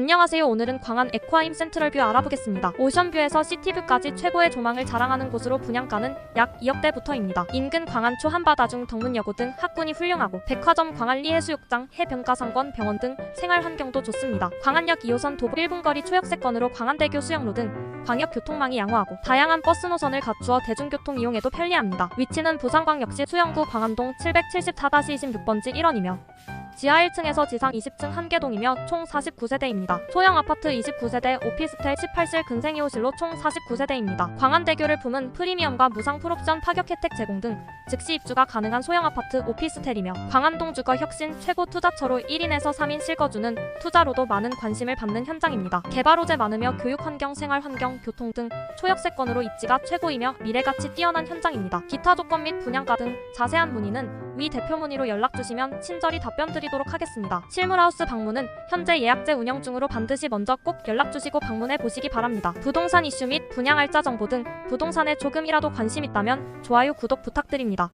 안녕하세요. 오늘은 광안 에코아임 센트럴뷰 알아보겠습니다. 오션뷰에서 시티뷰까지 최고의 조망을 자랑하는 곳으로 분양가는 약 2억대부터입니다. 인근 광안초 한바다중 덕문여고 등 학군이 훌륭하고 백화점 광안리 해수욕장, 해변가상권, 병원 등 생활 환경도 좋습니다. 광안역 2호선 도보 1분 거리 초역세권으로 광안대교 수영로 등 광역 교통망이 양호하고 다양한 버스 노선을 갖추어 대중교통 이용에도 편리합니다. 위치는 부산광역시 수영구 광안동 774-26번지 1원이며 지하 1층에서 지상 20층 한 개동이며 총 49세대입니다. 소형 아파트 29세대, 오피스텔 18실 근생 2호실로 총 49세대입니다. 광안대교를 품은 프리미엄과 무상 풀옵션 파격 혜택 제공 등 즉시 입주가 가능한 소형 아파트 오피스텔이며 광안동 주거 혁신 최고 투자처로 1인에서 3인 실거주는 투자로도 많은 관심을 받는 현장입니다. 개발 호재 많으며 교육 환경, 생활 환경, 교통 등 초역세권으로 입지가 최고이며 미래가치 뛰어난 현장입니다. 기타 조건 및 분양가 등 자세한 문의는 위 대표 문의로 연락 주시면 친절히 답변 드리도록 하겠습니다. 실물하우스 방문은 현재 예약제 운영 중으로 반드시 먼저 꼭 연락 주시고 방문해 보시기 바랍니다. 부동산 이슈 및 분양 알짜 정보 등 부동산에 조금이라도 관심 있다면 좋아요, 구독 부탁드립니다.